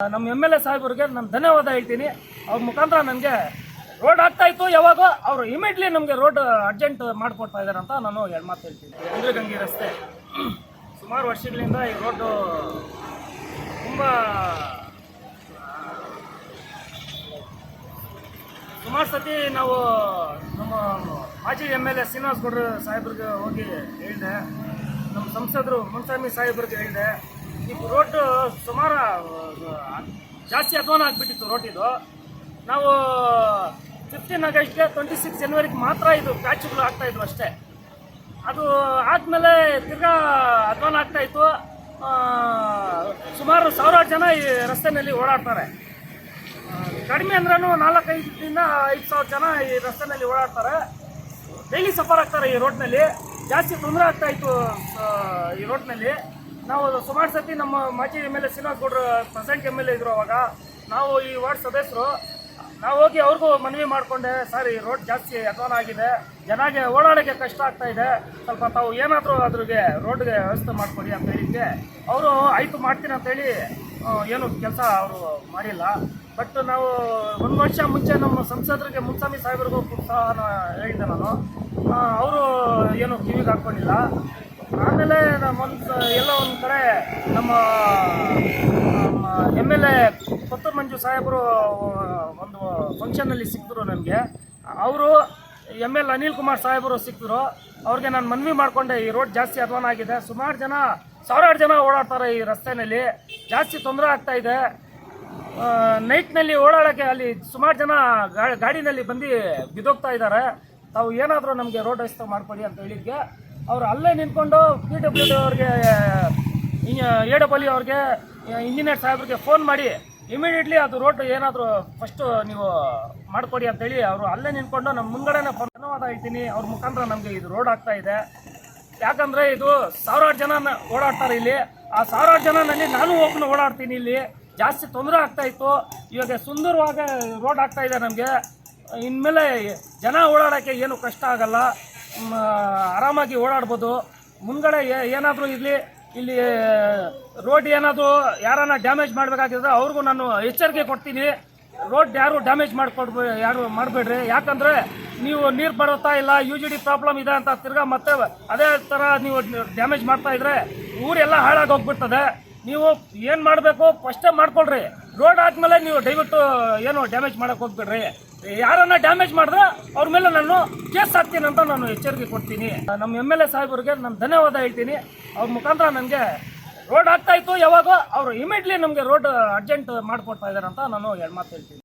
ನಮ್ಮ M L A ಸಾಹೇಬರಿಗೆ ನಾನು ಧನ್ಯವಾದ ಹೇಳ್ತೀನಿ. ಅವ್ರ ಮುಖಾಂತರ ನನಗೆ ರೋಡ್ ಆಗ್ತಾ ಇತ್ತು ಯಾವಾಗ ಅವರು ಇಮಿಡಿಯೇಟ್ಲಿ ನಮಗೆ ರೋಡ್ ಅರ್ಜೆಂಟ್ ಮಾಡಿಕೊಡ್ತಾ ಇದ್ದಾರೆ ಅಂತ ನಾನು ಎರಡು ಮಾತು ಹೇಳ್ತೀನಿ. ಇಂದ್ರಗಂಗಿ ರಸ್ತೆ. ಸುಮಾರು ವರ್ಷಗಳಿಂದ ಈ ರೋಡು ತುಂಬ, ಸುಮಾರು ಸತಿ ನಾವು ನಮ್ಮ ಮಾಜಿ ಎಂ ಎಲ್ ಎ ಶ್ರೀನಿವಾಸ್ ಗೌಡ್ರ ಸಾಹೇಬ್ರಿಗೆ ಹೋಗಿ ಹೇಳಿದೆ. ನಮ್ಮ ಸಂಸದರು ಮುನ್ಸಾಮಿ ಸಾಹೇಬ್ರಿಗೆ ಹೇಳಿದೆ. ಈ ರೋಡ್ ಸುಮಾರು ಜಾಸ್ತಿ ಅಧ್ವಾನ ಆಗಿಬಿಟ್ಟಿತ್ತು ರೋಡ್ ಇದು. ನಾವು ಫಿಫ್ಟೀನ್ ಆಗಸ್ಟ್ಗೆ ಟ್ವೆಂಟಿ ಸಿಕ್ಸ್ ಜನವರಿಗೆ ಮಾತ್ರ ಇದು ಪ್ಯಾಚ್ಗಳು ಆಗ್ತಾ ಇದ್ವು ಅಷ್ಟೇ. ಅದು ಆದಮೇಲೆ ತಿರ್ಗಾ ಅಧ್ವಾನ ಆಗ್ತಾಯಿತ್ತು ಸುಮಾರು ಸಾವಿರಾರು ಜನ ಈ ರಸ್ತೆಯಲ್ಲಿ ಓಡಾಡ್ತಾರೆ. ಕಡಿಮೆ ಅಂದ್ರೂ ನಾಲ್ಕೈದಿಂದ ಐದು ಸಾವಿರ ಜನ ಈ ರಸ್ತೆಯಲ್ಲಿ ಓಡಾಡ್ತಾರೆ. ಡೈಲಿ ಸಫರ್ ಆಗ್ತಾರೆ ಈ ರೋಡ್ನಲ್ಲಿ ಜಾಸ್ತಿ ತೊಂದರೆ ಆಗ್ತಾಯಿತ್ತು ಈ ರೋಡ್ನಲ್ಲಿ ನಾವು ಸುಮಾರು ಸತಿ ನಮ್ಮ ಮಾಜಿ ಎಂ ಎಲ್ ಎ ಶ್ರೀನಿವಾಸ್ ಗೌಡ್ರು ಪ್ರೆಸೆಂಟ್ ಎಂ ಎಲ್ ಎ ಇದ್ರು ಅವಾಗ. ನಾವು ಈ ವಾರ್ಡ್ ಸದಸ್ಯರು, ನಾವು ಹೋಗಿ ಅವ್ರಿಗೂ ಮನವಿ ಮಾಡಿಕೊಂಡೆ, ಸರ್, ಈ ರೋಡ್ ಜಾಸ್ತಿ ಅಧ್ವಾನ ಆಗಿದೆ, ಜನಗೆ ಓಡಾಡೋಕ್ಕೆ ಕಷ್ಟ ಆಗ್ತಾ ಇದೆ, ಸ್ವಲ್ಪ ತಾವು ಏನಾದರೂ ಅದ್ರಿಗೆ ರೋಡ್ಗೆ ವ್ಯವಸ್ಥೆ ಮಾಡಿಕೊಡಿ ಅಂತ ಹೇಳಿದ್ದೆ ಅವರು ಆಯಿತು ಮಾಡ್ತೀನಿ ಅಂತೇಳಿ ಏನು ಕೆಲಸ ಅವರು ಮಾಡಿಲ್ಲ. ಬಟ್ ನಾವು ಒಂದು ವರ್ಷ ಮುಂಚೆ ನಮ್ಮ ಸಂಸದರಿಗೆ ಮುನ್ಸ್ವಾಮಿ ಸಾಹೇಬ್ರಿಗೂ ಸಹ ನಾ- ಹೇಳಿದ್ದೆ ನಾನು. ಅವರು ಏನು ಕಿವಿಗೆ ಹಾಕ್ಕೊಂಡಿಲ್ಲ ಆಮೇಲೆ ನಮ್ಮ ಒಂದು ಎಲ್ಲ ಒಂದು ಕಡೆ ನಮ್ಮ ಎಂ ಎಲ್ ಎ ಕೊತ್ತು ಮಂಜು ಸಾಹೇಬರು ಒಂದು ಫಂಕ್ಷನಲ್ಲಿ ಸಿಕ್ಕಿದ್ರು ನನಗೆ. ಅವರು ಎಂ ಎಲ್ ಅನಿಲ್ ಕುಮಾರ್ ಸಾಹೇಬರು ಸಿಕ್ಕಿದ್ರು ಅವ್ರಿಗೆ ನಾನು ಮನವಿ ಮಾಡಿಕೊಂಡೆ, ಈ ರೋಡ್ ಜಾಸ್ತಿ ಅಧ್ವಾನ ಆಗಿದೆ. ಸುಮಾರು ಜನ, ಸಾವಿರಾರು ಜನ ಓಡಾಡ್ತಾರೆ ಈ ರಸ್ತೆಯಲ್ಲಿ ಜಾಸ್ತಿ ತೊಂದರೆ ಆಗ್ತಾ ಇದೆ. ನೈಟ್ನಲ್ಲಿ ಓಡಾಡೋಕ್ಕೆ ಅಲ್ಲಿ ಸುಮಾರು ಜನ ಗಾಡಿನಲ್ಲಿ ಬಂದು ಬಿದ್ದೋಗ್ತಾ ಇದ್ದಾರೆ. ತಾವು ಏನಾದರೂ ನಮಗೆ ರೋಡ್ ವ್ಯವಸ್ಥೆ ಮಾಡಿಕೊಡಿ ಅಂತ ಹೇಳಿದ್ಗೆ ಅವರು ಅಲ್ಲೇ ನಿಂತ್ಕೊಂಡು ಪಿ ಡಬ್ಲ್ಯೂ ಡಿ ಅವ್ರಿಗೆ ಎ ಡಬ್ಲ್ಯೂ ಅವ್ರಿಗೆ ಇಂಜಿನಿಯರ್ ಸಾಹೇಬ್ರಿಗೆ ಫೋನ್ ಮಾಡಿ ಇಮಿಡಿಯೇಟ್ಲಿ ಅದು ರೋಡ್ ಏನಾದರೂ ಫಸ್ಟು ನೀವು ಮಾಡಿಕೊಡಿ ಅಂತೇಳಿ ಅವರು ಅಲ್ಲೇ ನಿಂತ್ಕೊಂಡು ನಮ್ಮ ಮುಂಗಡೆನೇ ಧನ್ಯವಾದ ಹೇಳ್ತೀನಿ. ಅವ್ರ ಮುಖಾಂತರ ನಮಗೆ ಇದು ರೋಡ್ ಆಗ್ತಾ ಇದೆ. ಯಾಕಂದರೆ ಇದು ಸಾವಿರಾರು ಜನ ಓಡಾಡ್ತಾರೆ ಇಲ್ಲಿ. ಆ ಸಾವಿರಾರು ಜನನಲ್ಲಿ ನಾನು ಒಬ್ಬನು ಓಡಾಡ್ತೀನಿ ಇಲ್ಲಿ. ಜಾಸ್ತಿ ತೊಂದರೆ ಆಗ್ತಾ ಇತ್ತು. ಇವಾಗ ಸುಂದರವಾಗಿ ರೋಡ್ ಆಗ್ತಾ ಇದೆ ನಮಗೆ. ಇನ್ಮೇಲೆ ಜನ ಓಡಾಡೋಕ್ಕೆ ಏನು ಕಷ್ಟ ಆಗಲ್ಲ. ಆರಾಮಾಗಿ ಓಡಾಡ್ಬೋದು. ಮುಂದ್ಗಡೆ ಏನಾದರೂ ಇರಲಿ, ಇಲ್ಲಿ, ರೋಡ್ ಏನಾದರೂ ಯಾರನ್ನ ಡ್ಯಾಮೇಜ್ ಮಾಡಬೇಕಾಗಿದ್ರೆ ಅವ್ರಿಗೂ ನಾನು ಎಚ್ಚರಿಕೆ ಕೊಡ್ತೀನಿ. ರೋಡ್ ಯಾರು ಡ್ಯಾಮೇಜ್ ಮಾಡ್ಕೊಡ್ಬೇ, ಯಾರು ಮಾಡಬೇಡ್ರಿ. ಯಾಕಂದರೆ ನೀವು ನೀರು ಬರುತ್ತಾ ಇಲ್ಲ ಯು ಜಿ ಡಿ ಪ್ರಾಬ್ಲಮ್ ಇದೆ ಅಂತ ತಿರ್ಗಾ ಮತ್ತೆ ಅದೇ ಥರ ನೀವು ಡ್ಯಾಮೇಜ್ ಮಾಡ್ತಾ ಇದ್ರೆ ಊರೆಲ್ಲ ಹಾಳಾಗಿ ಹೋಗ್ಬಿಡ್ತದೆ. ನೀವು ಏನು ಮಾಡಬೇಕು? ಫಸ್ಟೇ ಮಾಡ್ಕೊಳ್ರಿ. ರೋಡ್ ಆದ್ಮೇಲೆ ನೀವು ದಯವಿಟ್ಟು ಏನು ಡ್ಯಾಮೇಜ್ ಮಾಡಕ್ಕೆ ಹೋಗ್ಬೇಡ್ರಿ. ಯಾರನ್ನ ಡ್ಯಾಮೇಜ್ ಮಾಡಿದ್ರೆ ಅವ್ರ ಮೇಲೆ ನಾನು ಕೇಸ್ ಹಾಕ್ತೀನಿ ಅಂತ ನಾನು ಎಚ್ಚರಿಕೆ ಕೊಡ್ತೀನಿ. ನಮ್ಮ ಎಂ ಎಲ್ ಎ ಸಾಹೇಬರಿಗೆ ನಾನು ಧನ್ಯವಾದ ಹೇಳ್ತೀನಿ. ಅವ್ರ ಮುಖಾಂತರ ನನಗೆ ರೋಡ್ ಆಗ್ತಾಯಿತ್ತು ಯಾವಾಗ ಅವರು ಇಮಿಡಿಯೇಟ್ಲಿ ನಮಗೆ ರೋಡ್ ಅರ್ಜೆಂಟ್ ಮಾಡಿಕೊಡ್ತಾ ಇದ್ದಾರೆ ಅಂತ ನಾನು ಎರಡು ಮಾತು ಹೇಳ್ತೀನಿ.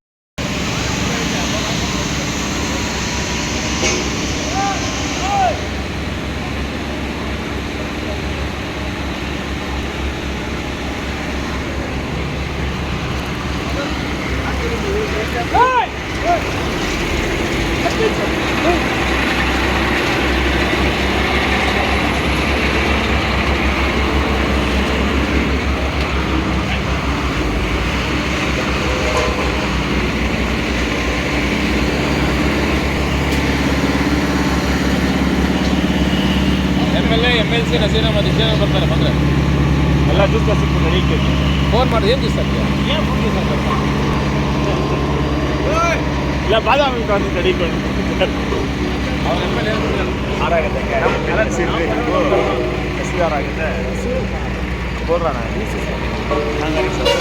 M L A M L C Naseer Ahmed ಇಷ್ಟೇ ಬರ್ತಾರೆ ಬಂದರೆ ಎಲ್ಲ ದಿವಸ ಸಿಕ್ಕಿದೆ ಹೀಗೆ ಫೋನ್ ಮಾಡಿ ಏನು ದಿವಸ ಇಲ್ಲ ಬಾದಾಮಿ ಕಾಫಿ ತಡಿಕೊಂಡು ಅವ್ರ ಎಂ ಎಲ್ ಎ ಆರಾಗುತ್ತೆ ಕರೆನ್ಸಿ ಇರಬೇಕು ಎಸ್ ಆರ್ ಆಗುತ್ತೆ ಬೋರ್ರಾಣ ಹಂಗಾರಿ ಸರ್.